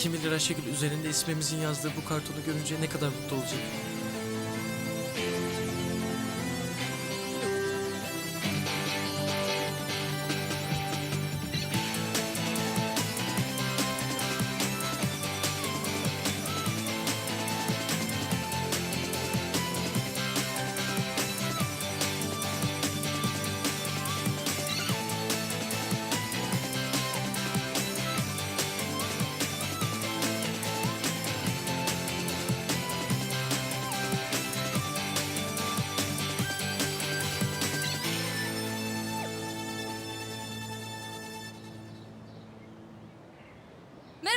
Kim bilir Ayşegül üzerinde ismimizin yazdığı bu kartonu görünce ne kadar mutlu olacak.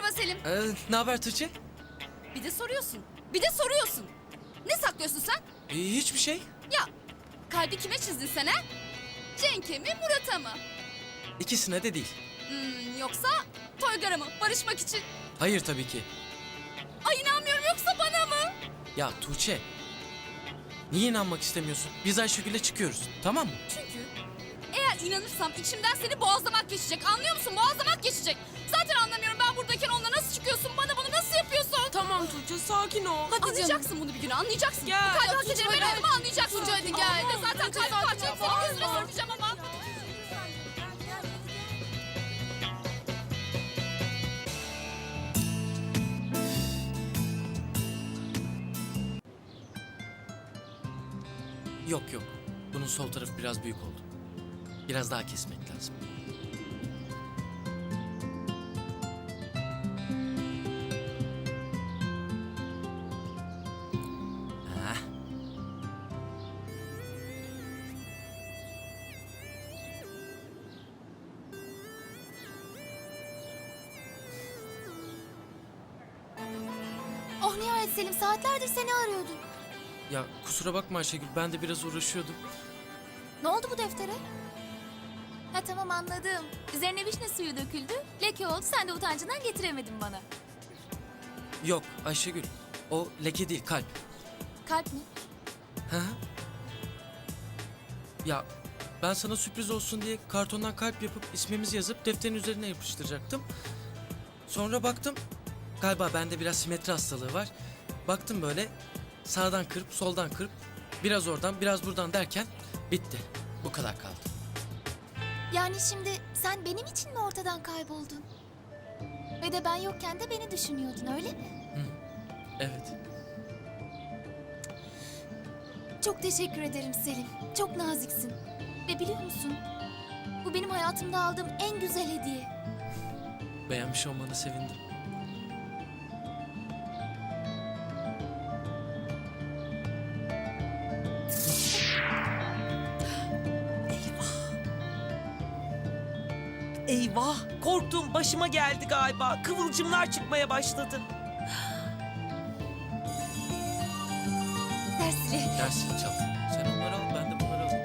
Merhaba Selim. Ee, ne haber Tuğçe? Bir de soruyorsun. Bir de soruyorsun. Ne saklıyorsun sen? Ee, hiçbir şey. Ya kalbi kime çizdin sen ha? Cenk'e mi Murat'a mı? İkisine de değil. Hmm, yoksa Toygar'a mı? Barışmak için. Hayır tabii ki. Ay inanmıyorum yoksa bana mı? Ya Tuğçe. Niye inanmak istemiyorsun? Biz Ayşegül'le çıkıyoruz. Tamam mı? Çünkü eğer inanırsam içimden seni boğazlamak geçecek. Anlıyor musun? Boğazlamak geçecek. Zaten anlamıyorum ben buradayken onunla nasıl çıkıyorsun? Bana bunu nasıl yapıyorsun? Tamam Tuğçe sakin ol. Hadi anlayacaksın bunu bir gün anlayacaksın. Gel. Bu kalbi hak edeni Tuğçe, ben hadi. olduğumu anlayacaksın. Tuğçe, hadi gel. de zaten kalbi ol. senin yüzüne sokacağım ama. Yok yok. Bunun sol tarafı biraz büyük oldu. Biraz daha kesmek lazım. Oh nihayet Selim saatlerdir seni arıyordum. Ya kusura bakma Ayşegül ben de biraz uğraşıyordum. Ne oldu bu deftere? Ha tamam anladım. Üzerine vişne suyu döküldü. Leke oldu sen de utancından getiremedin bana. Yok Ayşegül o leke değil kalp. Kalp mi? Hı hı. Ya ben sana sürpriz olsun diye kartondan kalp yapıp ismimizi yazıp defterin üzerine yapıştıracaktım. Sonra baktım galiba bende biraz simetri hastalığı var. Baktım böyle sağdan kırıp soldan kırıp biraz oradan biraz buradan derken bitti. Bu kadar kaldı. Yani şimdi sen benim için mi ortadan kayboldun? Ve de ben yokken de beni düşünüyordun öyle mi? Evet. Çok teşekkür ederim Selim. Çok naziksin. Ve biliyor musun? Bu benim hayatımda aldığım en güzel hediye. Beğenmiş olmana sevindim. Eyvah korktuğum başıma geldi galiba. Kıvılcımlar çıkmaya başladı. Dersli. Dersini çal. Sen onları al ben de bunları alayım.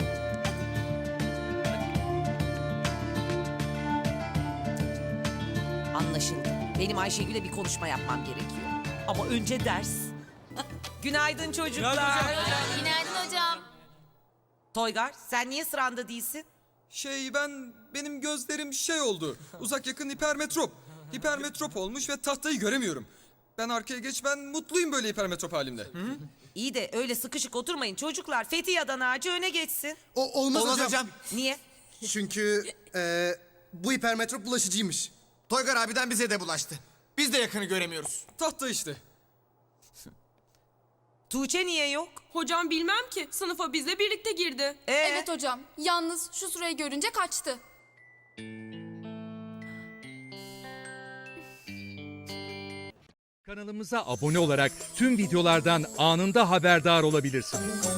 Anlaşıldı. Benim Ayşegül'e bir konuşma yapmam gerekiyor. Ama önce ders. Günaydın çocuklar. Günaydın hocam. Toygar sen niye sıranda değilsin? Şey ben benim gözlerim şey oldu. Uzak yakın hipermetrop. Hipermetrop olmuş ve tahtayı göremiyorum. Ben arkaya geç ben mutluyum böyle hipermetrop halimde. İyi de öyle sıkışık oturmayın çocuklar. Fethi Adan ağacı öne geçsin. O olmaz, Olmaz hocam. hocam. Niye? Çünkü e, bu hipermetrop bulaşıcıymış. Toygar abiden bize de bulaştı. Biz de yakını göremiyoruz. Tahta işte. Tuğçe niye yok? Hocam bilmem ki. Sınıfa bizle birlikte girdi. Ee, Evet hocam. Yalnız şu sırayı görünce kaçtı. Kanalımıza abone olarak tüm videolardan anında haberdar olabilirsiniz.